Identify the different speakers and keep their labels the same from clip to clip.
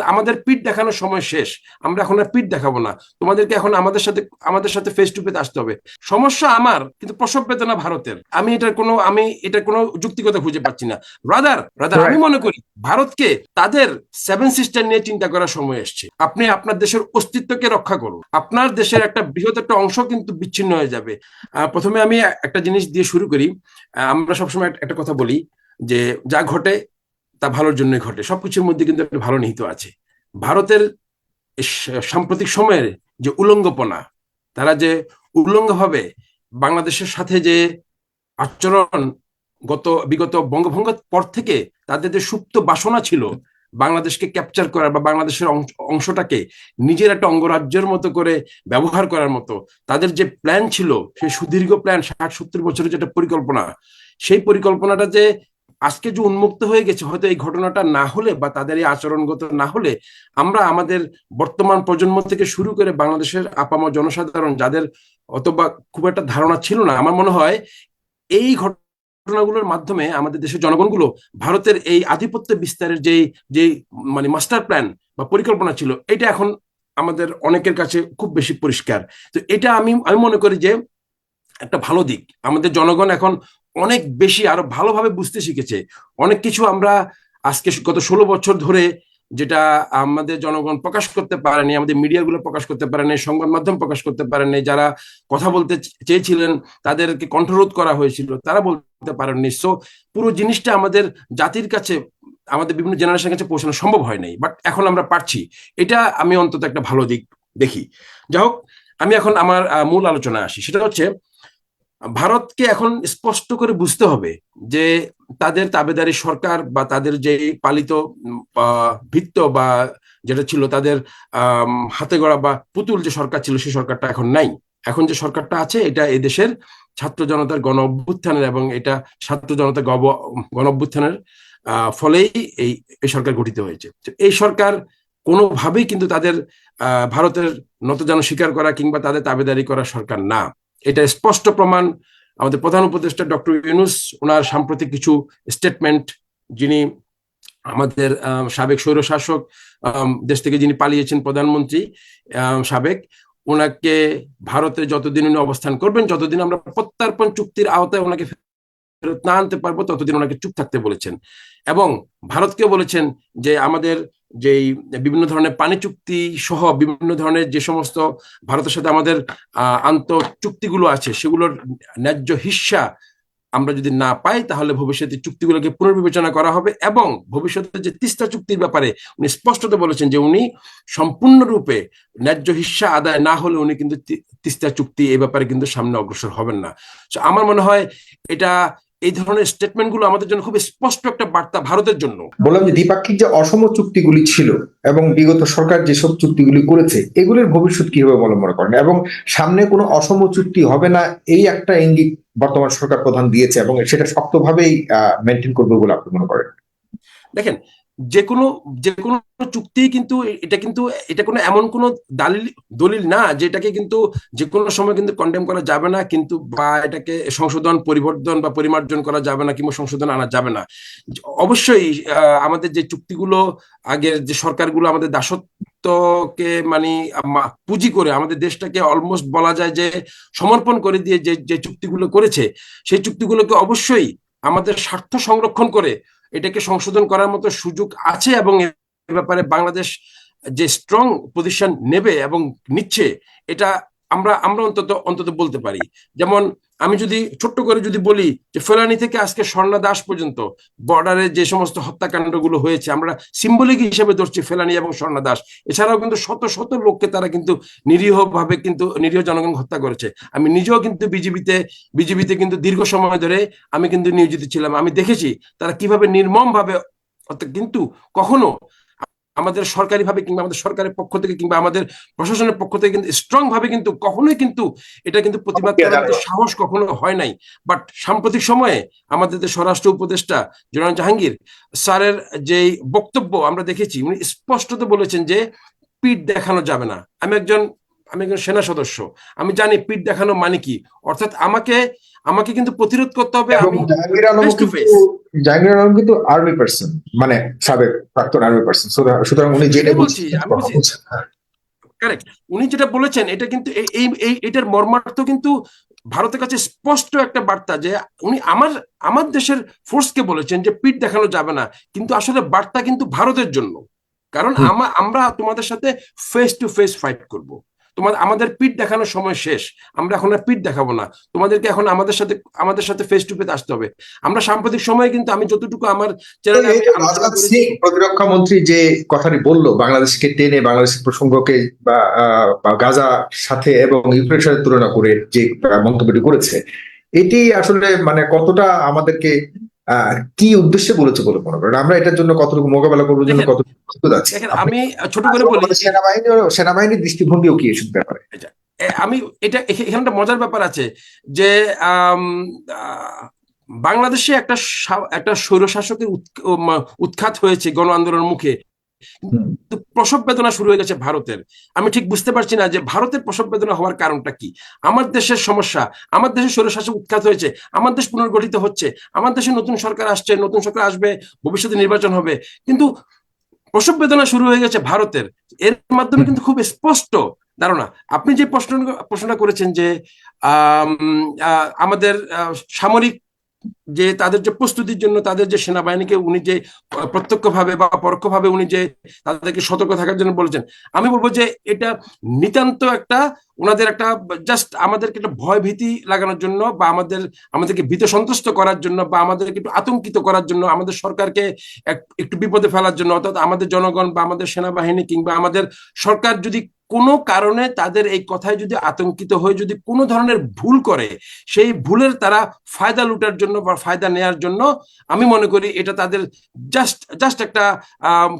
Speaker 1: আমাদের পিঠ দেখানোর সময় শেষ। আমরা এখন আর পিঠ দেখাবো না। তোমাদেরকে এখন আমাদের সাথে আমাদের সাথে ফেস টু ফেস আসতে হবে। সমস্যা আমার কিন্তু প্রসব বেদনা ভারতের। আমি এটার কোনো আমি এটার কোনো যুক্তিকতা খুঁজে পাচ্ছি না। রাদার রাদার আমি মনে করি ভারতকে তাদের সেভেন সিস্টার নিয়ে চিন্তা করার সময় এসছে। আপনি আপনার দেশের অস্তিত্বকে রক্ষা করুন। আপনার দেশের একটা বৃহৎ একটা অংশ কিন্তু বিচ্ছিন্ন হয়ে যাবে। আহ, প্রথমে আমি একটা জিনিস দিয়ে শুরু করি। আমরা সবসময় একটা কথা বলি যে যা ঘটে তা ভালোর জন্যই ঘটে। সবকিছুর মধ্যে কিন্তু একটা ভালো নিহিত আছে। ভারতের সাম্প্রতিক সময়ের যে উলঙ্গপনা, তারা যে উলঙ্গভাবে বাংলাদেশের সাথে যে আচরণ গত, বিগত বঙ্গভঙ্গের পর থেকে তাদের যে সুপ্ত বাসনা ছিল, বাংলাদেশকে ক্যাপচার করার বা বাংলাদেশের অংশটাকে নিজের একটা অঙ্গরাজ্যের মতো করে ব্যবহার করার মতো তাদের যে প্ল্যান ছিল, সেই সুদীর্ঘ প্ল্যান ষাট সত্তর বছরের যেটা পরিকল্পনা, সেই পরিকল্পনাটা যে আজকে যে উন্মুক্ত হয়ে গেছে, হয়তো এই ঘটনাটা না হলে বা তাদের এই আচরণগত না হলে, আমরা আমাদের বর্তমান প্রজন্ম থেকে শুরু করে বাংলাদেশের আপামর জনসাধারণ, যাদের অথবা খুব একটা ধারণা ছিল না, আমার মনে হয় এই ঘটনাগুলোর মাধ্যমে আমাদের দেশের জনগণগুলো ভারতের এই আধিপত্য বিস্তারের যেই যেই মানে মাস্টার প্ল্যান বা পরিকল্পনা ছিল, এটা এখন আমাদের অনেকের কাছে খুব বেশি পরিষ্কার। তো এটা আমি আমি মনে করি যে একটা ভালো দিক। আমাদের জনগণ এখন অনেক বেশি আরও ভালোভাবে বুঝতে শিখেছে। অনেক কিছু আমরা আজকে গত ষোলো বছর ধরে যেটা আমাদের জনগণ প্রকাশ করতে পারেনি, আমাদের মিডিয়াগুলো প্রকাশ করতে পারেনি, সংবাদ মাধ্যম প্রকাশ করতে পারেনি, যারা কথা বলতে চেয়েছিলেন তাদেরকে কণ্ঠরোধ করা হয়েছিল, তারা বলতে পারেননি। সো পুরো জিনিসটা আমাদের জাতির কাছে, আমাদের বিভিন্ন জেনারেশনের কাছে পৌঁছানো সম্ভব হয় নাই বাট এখন আমরা পারছি। এটা আমি অন্তত একটা ভালো দিক দেখি। যাই হোক, আমি এখন আমার মূল আলোচনায় আসি। সেটা হচ্ছে ভারতকে এখন স্পষ্ট করে বুঝতে হবে যে তাদের তাবেদারি সরকার বা তাদের যে পালিত ভিত্ত বা যেটা ছিল তাদের হাতে গড়া বা পুতুল যে সরকার ছিল সেই সরকারটা এখন নাই। এখন যে সরকারটা আছে এটা এদেশের ছাত্র জনতার গণ অভ্যুত্থানের এবং এটা ছাত্র জনতার গণ গণ অভ্যুত্থানের ফলেই এই এই সরকার গঠিত হয়েছে। তো এই সরকার কোনোভাবেই কিন্তু তাদের ভারতের নতজানো স্বীকার করা কিংবা তাদের তাবেদারি করা সরকার না। এটা স্পষ্ট প্রমাণ। আমাদের প্রধান উপদেষ্টা ডক্টর ইউনুস ওনার সাম্প্রতিক কিছু স্টেটমেন্ট যিনি আমাদের সাবেক স্বৈরশাসক দেশ থেকে যিনি পালিয়েছেন প্রধানমন্ত্রী সাবেক ওনাকে ভারতে যতদিন উনি অবস্থান করবেন, যতদিন আমরা প্রত্যার্পণ চুক্তির আওতায় ওনাকে ফেরত না আনতে পারব, ততদিন ওনাকে চুপ থাকতে বলেছেন। এবং ভারতকে বলেছেন যে আমাদের যেই বিভিন্ন ধরনের পানি চুক্তি সহ বিভিন্ন ধরনের যে সমস্ত ভারতের সাথে আমাদের আন্ত চুক্তিগুলো আছে, সেগুলোর ন্যায্য হিস্সা আমরা যদি না পাই, তাহলে ভবিষ্যতে চুক্তিগুলোকে পুনর্বিবেচনা করা হবে এবং ভবিষ্যতে যে তিস্তা চুক্তির ব্যাপারে উনি স্পষ্টত বলেছেন যে উনি সম্পূর্ণরূপে ন্যায্য হিস্সা আদায় না হলে উনি কিন্তু তিস্তা চুক্তি এই ব্যাপারে কিন্তু সামনে অগ্রসর হবেন না। আমার মনে হয় এটা এই ধরনের স্টেটমেন্টগুলো আমাদের জন্য খুব স্পষ্ট একটা বার্তা ভারতের জন্য।
Speaker 2: বললাম যে দ্বিপাক্ষিক যে অসম চুক্তিগুলি ছিল এবং বিগত সরকার যেসব চুক্তিগুলি করেছে এগুলির ভবিষ্যৎ কীভাবে অবলম্বন করেন? এবং সামনে কোনো অসম চুক্তি হবে না এই একটা ইঙ্গিত বর্তমান সরকার প্রধান দিয়েছে এবং সেটা শক্তভাবেই মেনটেন করবে বলে আপনি মনে করেন?
Speaker 1: দেখেন যে কোনো যে কোনো চুক্তি কিন্তু এটা কিন্তু, এটা কোনো এমন কোনো দালিল, দলিল না যে এটাকে কিন্তু যে কোনো সময় কিন্তু কন্ডেম করা যাবে না, কিন্তু বা এটাকে সংশোধন, পরিবর্তন বা পরিমার্জন করা যাবে না কিংবা সংশোধন আনা যাবে না। অবশ্যই আমাদের যে চুক্তিগুলো, আগের যে সরকারগুলো আমাদের দাসত্বকে মানে পুঁজি করে আমাদের দেশটাকে অলমোস্ট বলা যায় যে সমর্পণ করে দিয়ে যে যে চুক্তিগুলো করেছে, সেই চুক্তিগুলোকে অবশ্যই আমাদের স্বার্থ সংরক্ষণ করে এটাকে সংশোধন করার মতো সুযোগ আছে এবং এ ব্যাপারে বাংলাদেশ যে স্ট্রং পজিশন নেবে এবং নিচ্ছে, এটা আমরা আমরা অন্তত অন্তত বলতে পারি। যেমন আমি যদি ছোট্ট করে যদি বলি যে ফেলানি থেকে আজকে স্বর্ণা দাস পর্যন্ত বর্ডারে যে সমস্ত হত্যাকাণ্ডগুলো হয়েছে, আমরা সিম্বলিক হিসেবে ধরছি ফেলানি এবং স্বর্ণা দাস। এছাড়াও কিন্তু শত শত লোককে তারা কিন্তু নিরীহভাবে কিন্তু নিরীহ জনগণ হত্যা করেছে। আমি নিজেও কিন্তু বিজেপিতে বিজেপিতে কিন্তু দীর্ঘ সময় ধরে আমি কিন্তু নিয়োজিত ছিলাম। আমি দেখেছি তারা কীভাবে নির্মম ভাবে কিন্তু কখনো আমাদের সরকারি ভাবে কিংবা আমাদের সরকারের পক্ষ থেকে কিংবা আমাদের প্রশাসনের পক্ষ থেকে কিন্তু স্ট্রং ভাবে কিন্তু কখনোই কিন্তু এটা কিন্তু প্রতিবাদ করার সাহস কখনো হয় নাই। বাট সাম্প্রতিক সময়ে আমাদের যে স্বরাষ্ট্র উপদেষ্টা জোনাল জাহাঙ্গীর স্যারের যে বক্তব্য আমরা দেখেছি উনি স্পষ্টত বলেছেন যে পিঠ দেখানো যাবে না। আমি একজন আমি একজন সেনা সদস্য আমি জানি পিঠ দেখানো মানে কি? অর্থাৎ আমাকে আমাকে কিন্তু প্রতিরোধ করতে হবে আমি
Speaker 2: জাহাঙ্গীর আলম কিন্তু আর্মি পার্সন মানে সাবেক প্রাক্তন আর্মি পার্সন সুতরাং উনি যেটা
Speaker 1: বলছি, বলছি।
Speaker 2: হ্যাঁ,
Speaker 1: কারেক্ট উনি যেটা বলেছেন এটা কিন্তু এই- এই এই এটার মর্মার্থ কিন্তু ভারতের কাছে স্পষ্ট একটা বার্তা যে উনি আমার আমার দেশের ফোর্সকে বলেছেন যে পিঠ দেখানো যাবে না। কিন্তু আসলে বার্তা কিন্তু ভারতের জন্য। কারণ আমরা তোমাদের সাথে ফেস টু ফেস ফাইট করব। তোমার আমাদের পিঠ দেখানোর সময় শেষ। আমরা এখন আর পিঠ দেখাবো না। তোমাদেরকে এখন আমাদের সাথে আমাদের সাথে ফেস টু ফেস আসতে হবে। আমরা সাম্প্রতিক সময়ে কিন্তু আমি যতটুকু আমার চ্যানেলে
Speaker 2: প্রতিরক্ষা মন্ত্রী যে কথাটি বলল বাংলাদেশকে টেনে বাংলাদেশের প্রসঙ্গকে বা গাজা সাথে এবং ইউক্রেনের সাথে তুলনা করে যে মন্তব্যটি করেছে এটি আসলে মানে কতটা আমাদেরকে কি উদ্দেশ্যে বলেছে বলে মনে করেন? আমরা এটার জন্য কতটুকু মোকাবেলা করব জন্য
Speaker 1: কত
Speaker 2: কতটুকু প্রস্তুত আছি?
Speaker 1: আমি ছোট করে বলি
Speaker 2: সেনাবাহিনী সেনাবাহিনীর দৃষ্টিভঙ্গিও কি এসব ব্যাপারে?
Speaker 1: আমি এটা এখানে একটা মজার ব্যাপার আছে যে বাংলাদেশে একটা একটা স্বৈরশাসকের উৎ- উৎখাত হয়েছে গণ আন্দোলনের মুখে। প্রসব বেদনা শুরু হয়ে গেছে ভারতের। আমি ঠিক বুঝতে পারছি না যে ভারতের প্রসব বেদনা হওয়ার কারণটা কি? আমার দেশের সমস্যা, আমার দেশের স্বৈরশাসক উৎখাত হয়েছে, আমার দেশ পুনর্গঠিত হচ্ছে, আমার দেশে নতুন সরকার আসছে, নতুন সরকার আসবে, ভবিষ্যতে নির্বাচন হবে। কিন্তু প্রসব বেদনা শুরু হয়ে গেছে ভারতের। এর মাধ্যমে কিন্তু খুব স্পষ্ট ধারণা। আপনি যে প্রশ্ন, প্রশ্নটা করেছেন যে আমাদের সামরিক যে তাদের যে প্রস্তুতির জন্য তাদের যে সেনাবাহিনীকে উনি যে প্রত্যক্ষভাবে বা পরোক্ষভাবে উনি যে তাদেরকে সতর্ক থাকার জন্য বলেছেন, আমি বলব যে এটা নিতান্ত একটা ওনাদের একটা জাস্ট আমাদেরকে একটা ভয় ভীতি লাগানোর জন্য বা আমাদের, আমাদেরকে ভীত সন্তুষ্ট করার জন্য বা আমাদেরকে একটু আতঙ্কিত করার জন্য, আমাদের সরকারকে একটু বিপদে ফেলার জন্য, অর্থাৎ আমাদের জনগণ বা আমাদের সেনাবাহিনী কিংবা আমাদের সরকার যদি কোনো কারণে তাদের এই কথায় যদি আতঙ্কিত হয়ে যদি কোনো ধরনের ভুল করে, সেই ভুলের তারা ফায়দা লুটার জন্য বা ফায়দা নেয়ার জন্য আমি মনে করি এটা তাদের জাস্ট জাস্ট একটা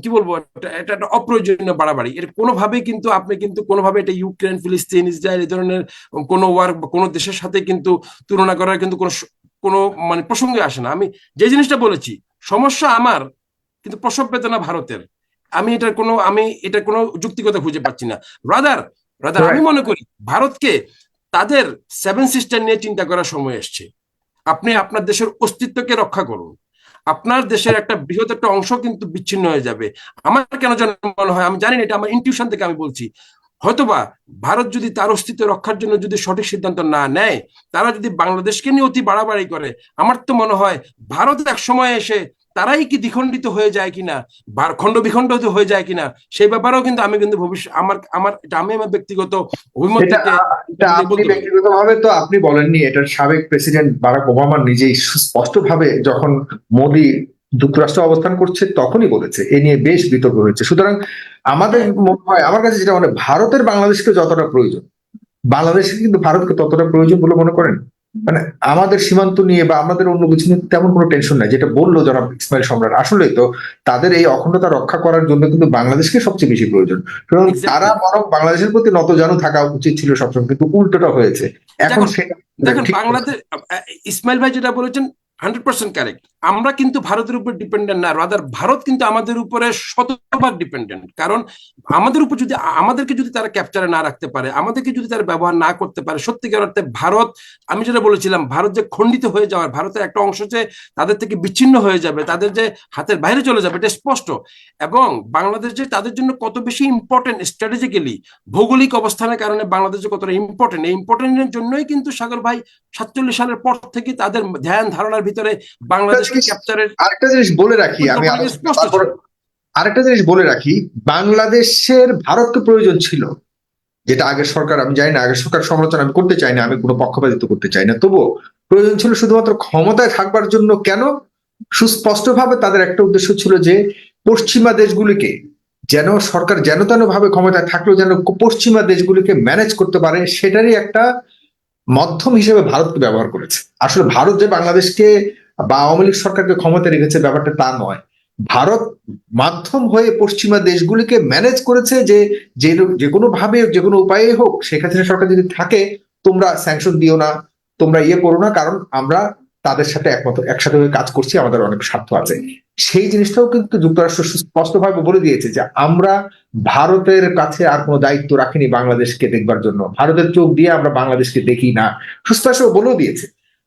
Speaker 1: কি বলব এটা- এটা একটা অপ্রয়োজনীয় বাড়াবাড়ি। এর কোনোভাবেই কিন্তু আপনি কিন্তু কোনোভাবে এটা ইউক্রেন, ফিলিস্তিন, ইসরায়েল এই ধরনের কোনো ওয়ার কোনো দেশের সাথে কিন্তু তুলনা করার কিন্তু কোনো কোনো মানে প্রসঙ্গে আসে না। আমি যে জিনিসটা বলেছি, সমস্যা আমার, কিন্তু প্রসব বেদনা ভারতের। আমি এটার কোনো আমি এটার কোনো যুক্তিকতা খুঁজে পাচ্ছি না। রাদার রাদার আমি মনে করি ভারতকে তাদের সেভেন সিস্টার নিয়ে চিন্তা করার সময় এসছে। আপনি আপনার দেশের অস্তিত্বকে রক্ষা করুন। আপনার দেশের একটা বৃহৎ একটা অংশ কিন্তু বিচ্ছিন্ন হয়ে যাবে। আমার কেন যেন মনে হয় আমি জানি না এটা আমার ইনটিউশন থেকে আমি বলছি। হয়তোবা ভারত যদি তার অস্তিত্ব রক্ষার জন্য যদি সঠিক সিদ্ধান্ত না নেয় তারা যদি বাংলাদেশকে নিয়ে অতি বাড়াবাড়ি করে আমার তো মনে হয় ভারত এক সময় এসে তারাই কি দ্বিখণ্ডিত হয়ে যায় কিনা? খণ্ড বিখণ্ডিত হয়ে যায় কিনা? সেই ব্যাপারেও কিন্তু আমি কিন্তু ভবিষ্যৎ আমার আমার এটা আমি আমার ব্যক্তিগত অভিমত
Speaker 2: ব্যক্তিগতভাবে তো আপনি বলেননি এটার সাবেক প্রেসিডেন্ট বারাক ওবামা নিজেই সুস্পষ্টভাবে যখন মোদী যুক্তরাষ্ট্র অবস্থান করছে তখনই বলেছে। এ নিয়ে বেশ বিতর্ক হয়েছে। সুতরাং আমাদের মনে হয় আমার কাছে যেটা মনে ভারতের বাংলাদেশকে যতটা প্রয়োজন বাংলাদেশকে কিন্তু ভারতকে ততটা প্রয়োজন বলে মনে করেন? মানে আমাদের সীমান্ত নিয়ে বা আমাদের অন্য কিছু নিয়ে তেমন কোনো টেনশন নাই। যেটা বলল যারা ইসমাইল সম্রাট আসলে তো তাদের এই অখণ্ডতা রক্ষা করার জন্য কিন্তু বাংলাদেশকে সবচেয়ে বেশি প্রয়োজন।
Speaker 1: কারণ.
Speaker 2: তারা বরং বাংলাদেশের প্রতি নতজানু থাকা উচিত ছিল সবসময় কিন্তু উল্টোটা হয়েছে। এখন সেটা
Speaker 1: দেখেন বাংলাদেশ ইসমাইল ভাই যেটা বলেছেন হান্ড্রেড পার্সেন্ট কারেক্ট আমরা কিন্তু ভারতের উপর ডিপেন্ডেন্ট না রাদার ভারত কিন্তু আমাদের উপরে শতভাগ ডিপেন্ডেন্ট কারণ আমাদের উপর যদি, আমাদেরকে যদি তারা ক্যাপচারে না রাখতে পারে, আমাদেরকে যদি তারা ব্যবহার না করতে পারে, সত্যিকার অর্থে ভারত, আমি যেটা বলেছিলাম, ভারত যে খণ্ডিত হয়ে যাওয়ার, ভারতের একটা অংশ যে তাদের থেকে বিচ্ছিন্ন হয়ে যাবে, তাদের যে হাতের বাইরে চলে যাবে, এটা স্পষ্ট। এবং বাংলাদেশ যে তাদের জন্য কত বেশি ইম্পর্টেন্ট স্ট্র্যাটেজিক্যালি ভৌগোলিক অবস্থানের কারণে বাংলাদেশ কতটা ইম্পর্টেন্ট এই ইম্পর্টেন্টের জন্যই কিন্তু সাগর ভাই সাতচল্লিশ সালের পর থেকে তাদের ধ্যান, ধারণার ভিতরে বাংলাদেশকে ক্যাপচারের
Speaker 2: আরেকটা জিনিস বলে রাখি আমি। আরেকটা জিনিস বলে রাখি বাংলাদেশের ভারতকে প্রয়োজন ছিল যেটা আগের সরকার আমি জানি না আগের সরকার সমালোচনা আমি করতে চাই না আমি কোনো পক্ষপাতিত্ব করতে চাই না তবুও প্রয়োজন ছিল শুধুমাত্র ক্ষমতায় থাকবার জন্য কেন সুস্পষ্টভাবে তাদের একটা উদ্দেশ্য ছিল যে পশ্চিমা দেশগুলিকে যেন সরকার যেন তেন ভাবে ক্ষমতায় থাকলেও যেন পশ্চিমা দেশগুলিকে ম্যানেজ করতে পারে সেটারই একটা মাধ্যম হিসেবে ভারতকে ব্যবহার করেছে। আসলে ভারত যে বাংলাদেশকে বা আওয়ামী লীগ সরকারকে ক্ষমতা রেখেছে ব্যাপারটা তা নয়। ভারত মাধ্যম হয়ে পশ্চিমা দেশগুলিকে ম্যানেজ করেছে যে যে কোনো ভাবে যে কোনো উপায়ে হোক হাসিনা সরকার যদি থাকে, তোমরা স্যাংশন দিও না, তোমরা ইয়ে করো না, কারণ আমরা তাদের সাথে একমত, একসাথে হয়ে কাজ করছি, আমাদের অনেক স্বার্থ আছে। সেই জিনিসটাও কিন্তু যুক্তরাষ্ট্র স্পষ্টভাবে বলে দিয়েছে যে আমরা ভারতের কাছে আর কোনো দায়িত্ব রাখিনি বাংলাদেশকে দেখবার জন্য। ভারতের চোখ দিয়ে আমরা বাংলাদেশকে দেখি না। সুস্পষ্ট বলেও দিয়েছে।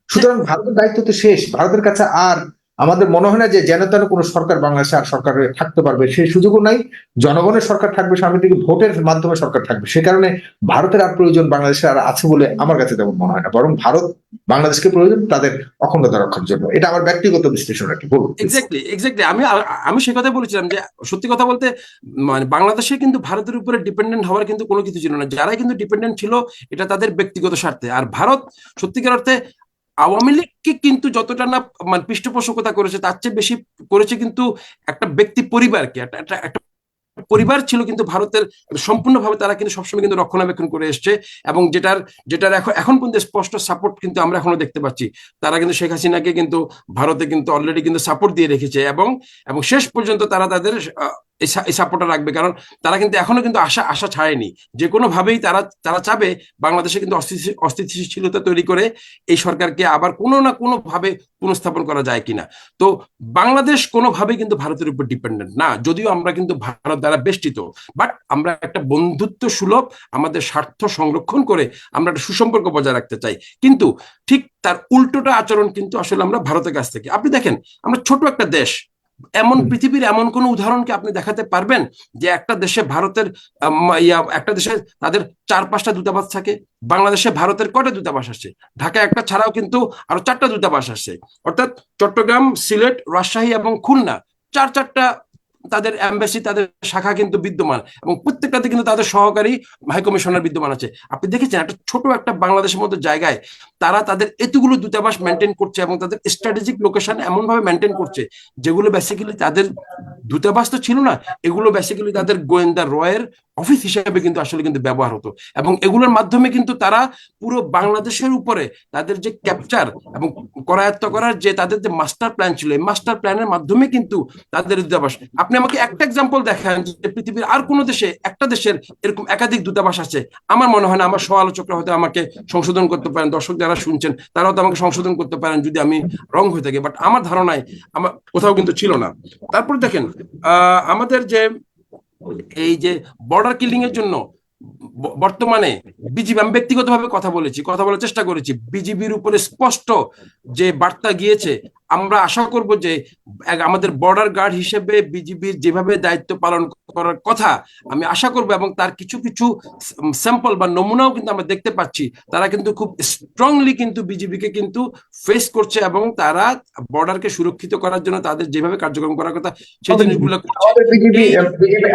Speaker 2: সুতরাং ভারতের দায়িত্ব তো শেষ। ভারতের কাছে আর আমাদের মনে হয় না যে যেন তেন কোনো সরকার বাংলাদেশে আর সরকার থাকতে পারবে, সেই সুযোগও নাই। জনগণের সরকার থাকবে সামনে ভোটের মাধ্যমে সরকার থাকবে। সে কারণে ভারতের আর প্রয়োজন বাংলাদেশে আর আছে বলে আমার কাছে তেমন মনে হয় না। বরং ভারত বাংলাদেশকে প্রয়োজন তাদের অখণ্ডতা রক্ষার জন্য। এটা আমার ব্যক্তিগত বিশ্লেষণ আর কি। বলুন
Speaker 1: এক্স্যাক্টলি এক্স্যাক্টলি আমি আমি সে কথা বলেছিলাম যে, সত্যি কথা বলতে মানে বাংলাদেশে কিন্তু ভারতের উপরে ডিপেন্ডেন্ট হওয়ার কিন্তু কোনো কিছু ছিল না। যারা কিন্তু ডিপেন্ডেন্ট ছিল, এটা তাদের ব্যক্তিগত স্বার্থে। আর ভারত সত্যিকার অর্থে আওয়ামী লীগকে কিন্তু যতটা না মানে পৃষ্ঠপোষকতা করেছে, তার চেয়ে বেশি করেছে কিন্তু একটা ব্যক্তি পরিবারকে। একটা একটা পরিবার ছিল কিন্তু ভারতের, সম্পূর্ণভাবে তারা কিন্তু সবসময় কিন্তু রক্ষণাবেক্ষণ করে এসছে এবং যেটার যেটার এখন এখন পর্যন্ত স্পষ্ট সাপোর্ট কিন্তু আমরা এখনও দেখতে পাচ্ছি। তারা কিন্তু শেখ হাসিনাকে কিন্তু ভারতে কিন্তু অলরেডি কিন্তু সাপোর্ট দিয়ে রেখেছে এবং এবং শেষ পর্যন্ত তারা তাদের এই সাপোর্টটা রাখবে। কারণ তারা কিন্তু এখনও কিন্তু আশা আশা ছাড়েনি। যে কোনো ভাবেই তারা তারা চাবে বাংলাদেশে কিন্তু অস্থিতি- অস্থিতিশীলতা তৈরি করে এই সরকারকে আবার কোনো না কোনোভাবে পুনঃস্থাপন করা যায় কিনা। তো বাংলাদেশ কোনোভাবেই কিন্তু ভারতের উপর ডিপেন্ডেন্ট না। যদিও আমরা কিন্তু ভারত দ্বারা বেষ্টিত বাট আমরা একটা বন্ধুত্ব সুলভ আমাদের স্বার্থ সংরক্ষণ করে আমরা একটা সুসম্পর্ক বজায় রাখতে চাই। কিন্তু ঠিক তার উল্টোটা আচরণ কিন্তু আসলে আমরা ভারতের কাছ থেকে। আপনি দেখেন, আমরা ছোট একটা দেশ এমন পৃথিবীর এমন কোন উদাহরণকে আপনি দেখাতে পারবেন যে একটা দেশে ভারতের একটা দেশে তাদের চার পাঁচটা দূতাবাস থাকে বাংলাদেশে ভারতের কটা দূতাবাস আসছে ঢাকায় একটা ছাড়াও কিন্তু আরও চারটা দূতাবাস আসছে অর্থাৎ চট্টগ্রাম সিলেট রাজশাহী এবং খুলনা চার চারটা তাদের অ্যাম্বাসি তাদের শাখা কিন্তু বিদ্যমান এবং প্রত্যেকটাতে কিন্তু তাদের সহকারী হাইকমিশনার বিদ্যমান আছে। আপনি দেখেছেন একটা ছোট একটা বাংলাদেশের মতো জায়গায় তারা তাদের এতগুলো দূতাবাস মেনটেন করছে এবং তাদের স্ট্র্যাটেজিক লোকেশন এমন ভাবে মেনটেন করছে যেগুলো বেসিক্যালি তাদের দূতাবাস তো ছিল না, এগুলো বেসিক্যালি তাদের গোয়েন্দা রয়ের অফিস হিসাবে কিন্তু আসলে কিন্তু ব্যবহার হতো। এবং এগুলোর মাধ্যমে কিন্তু তারা পুরো বাংলাদেশের উপরে তাদের যে ক্যাপচার এবং করায়ত্ত করার যে তাদের যে মাস্টার প্ল্যান ছিল, এই মাস্টার প্ল্যানের মাধ্যমে কিন্তু তাদের দূতাবাস। আপনি আমাকে একটা এক্সাম্পল দেখান যে পৃথিবীর আর কোনো দেশে, একটা দেশের এরকম একাধিক দূতাবাস আছে। আমার মনে হয় না, আমার সমালোচকরা হয়তো আমাকে সংশোধন করতে পারেন, দর্শক যারা শুনছেন, তারাও তো আমাকে সংশোধন করতে পারেন যদি আমি রং হয়ে থাকি। বাট আমার ধারণায়, আমার কোথাও কিন্তু ছিল না। তারপর দেখেন আমাদের যে এই যে বর্ডার কিলিং এর জন্য বর্তমানে বিজিবি আমি ব্যক্তিগতভাবে কথা বলেছি কথা বলার চেষ্টা করেছি। বিজিবির উপরে স্পষ্ট যে বার্তা গিয়েছে আমরা আশা করব যে আমাদের বর্ডার গার্ড হিসেবে বিজিবির যেভাবে দায়িত্ব পালন করার কথা আমি আশা করব এবং তার কিছু কিছু স্যাম্পল বা নমুনাও কিন্তু আমরা দেখতে পাচ্ছি। তারা কিন্তু খুব স্ট্রংলি কিন্তু বিজিবিকে কিন্তু ফেস করছে এবং তারা বর্ডারকে সুরক্ষিত করার জন্য তাদের যেভাবে কার্যক্রম করার কথা সেই জিনিসগুলো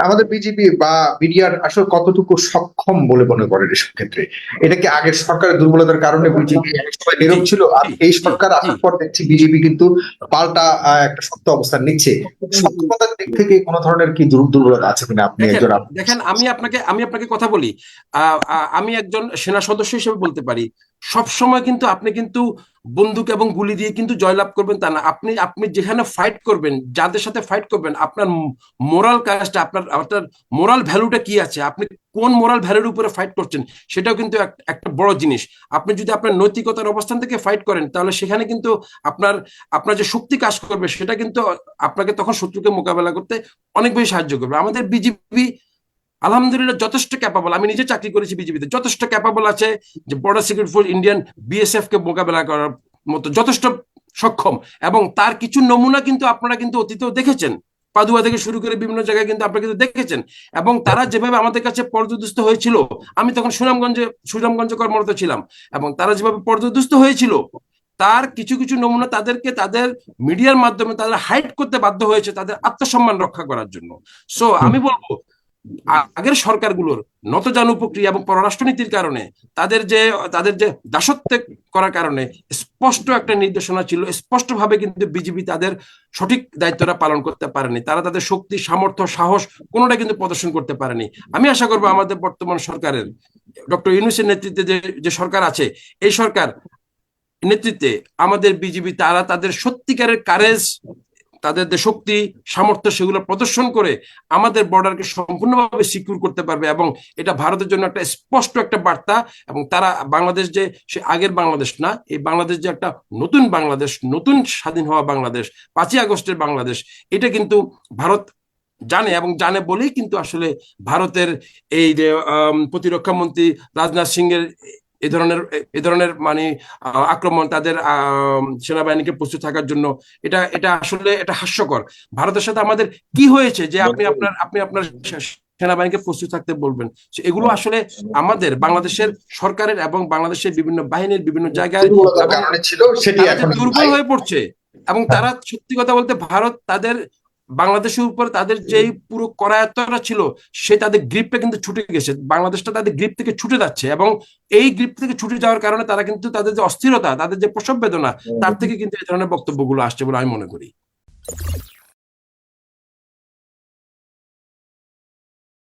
Speaker 2: আমাদের বিজেপি বা বিডিআর আসলে কতটুকু সক্ষম বলে মনে করেন এসব ক্ষেত্রে। এটা কি আগের সরকারের দুর্বলতার কারণে বিজেপি নীরব ছিল? আর এই সরকার। আসার পর দেখছি বিজেপি কিন্তু পাল্টা একটা শক্ত অবস্থান নিচ্ছে। সক্ষমতার দিক থেকে কোন ধরনের কি দুর- দুর্বলতা আছে কিনা আপনি
Speaker 1: দেখেন
Speaker 2: একজন
Speaker 1: দেখেন আমি আপনাকে আমি আপনাকে কথা বলি। আমি একজন সেনা সদস্য হিসেবে বলতে পারি। সব সময় কিন্তু আপনি কিন্তু বন্দুক এবং গুলি দিয়ে কিন্তু জয়লাভ করবেন তা না। আপনি আপনি যেখানে ফাইট করবেন, যাদের সাথে ফাইট করবেন, আপনার মোরাল কাজটা, আপনার আপনার মোরাল ভ্যালুটা কি আছে? আপনি কোন মোরাল ভ্যালুর উপরে ফাইট করছেন, সেটাও কিন্তু একটা বড় জিনিস। আপনি যদি আপনার নৈতিকতার অবস্থান থেকে ফাইট করেন, তাহলে সেখানে কিন্তু আপনার আপনার যে শক্তি কাজ করবে, সেটা কিন্তু আপনাকে তখন শত্রুকে মোকাবেলা করতে অনেক বেশি সাহায্য করবে। আমাদের বিজিবি আলহামদুলিল্লাহ যথেষ্ট ক্যাপাবল আমি নিজে চাকরি করেছি বিজেপিতে যথেষ্ট ক্যাপাবল আছে যে border security force Indian BSF কে মোকাবেলা করার মতো যথেষ্ট সক্ষম। এবং তার কিছু নমুনা কিন্তু আপনারা কিন্তু অতীতেও দেখেছেন। পাদুয়া থেকে শুরু করে বিভিন্ন জায়গায় কিন্তু আপনারা কিন্তু দেখেছেন। এবং তারা যেভাবে আমাদের কাছে পর্যদুস্ত হয়েছিল, আমি তখন সুনামগঞ্জে সুনামগঞ্জে কর্মরত ছিলাম। এবং তারা যেভাবে পর্যদুস্ত হয়েছিল, তার কিছু কিছু নমুনা তাদেরকে তাদের মিডিয়ার মাধ্যমে তাদের হাইড করতে বাধ্য হয়েছে তাদের আত্মসম্মান রক্ষা করার জন্য। সো আমি বলব আগের সরকারগুলোর নতজানু প্রক্রিয়া এবং পররাষ্ট্রনীতির কারণে তাদের যে তাদের যে দাসত্ব করার কারণে স্পষ্ট একটা নির্দেশনা ছিল, স্পষ্টভাবে কিন্তু বিজেপি তাদের সঠিক দায়িত্বটা পালন করতে পারেনি। তারা তাদের শক্তি, সামর্থ্য, সাহস কোনোটা কিন্তু প্রদর্শন করতে পারেনি। আমি আশা করব আমাদের বর্তমান সরকারের, ডক্টর ইউনুসের নেতৃত্বে যে যে সরকার আছে, এই সরকার নেতৃত্বে আমাদের বিজেপি তারা তাদের সত্যিকারের কারেজ তাদের যে শক্তি, সামর্থ্য সেগুলো প্রদর্শন করে আমাদের বর্ডারকে সম্পূর্ণভাবে সিকিউর করতে পারবে এবং এটা ভারতের জন্য একটা স্পষ্ট একটা বার্তা এবং তারা বাংলাদেশ যে, সে আগের বাংলাদেশ না, এই বাংলাদেশ যে একটা নতুন বাংলাদেশ, নতুন স্বাধীন হওয়া বাংলাদেশ, পাঁচই আগস্টের বাংলাদেশ, এটা কিন্তু ভারত জানে এবং জানে বলেই কিন্তু আসলে ভারতের এই যে প্রতিরক্ষা মন্ত্রী রাজনাথ সিং এর এ ধরনের এ ধরনের মানে আক্রমণ তাদের আহ, সেনাবাহিনীকে প্রস্তুত থাকার জন্য এটা এটা আসলে এটা হাস্যকর। ভারতের সাথে আমাদের কি হয়েছে যে আপনি আপনার আপনি আপনার সেনাবাহিনীকে প্রস্তুত থাকতে বলবেন? এগুলো আসলে আমাদের বাংলাদেশের সরকারের এবং বাংলাদেশের বিভিন্ন বাহিনীর বিভিন্ন জায়গায় দুর্বল হয়ে পড়ছে এবং তারা সত্যি কথা বলতে ভারত তাদের বাংলাদেশের উপর তাদের যে পুরো করায়ত্তরা ছিল সে তাদের গ্রিপটা কিন্তু ছুটে গেছে। বাংলাদেশটা তাদের গ্রিপ থেকে ছুটে যাচ্ছে এবং এই গ্রিপ থেকে ছুটে যাওয়ার কারণে তারা কিন্তু তাদের যে অস্থিরতা তাদের যে প্রসব বেদনা তার থেকে কিন্তু এই ধরনের বক্তব্যগুলো আসছে বলে আমি মনে করি।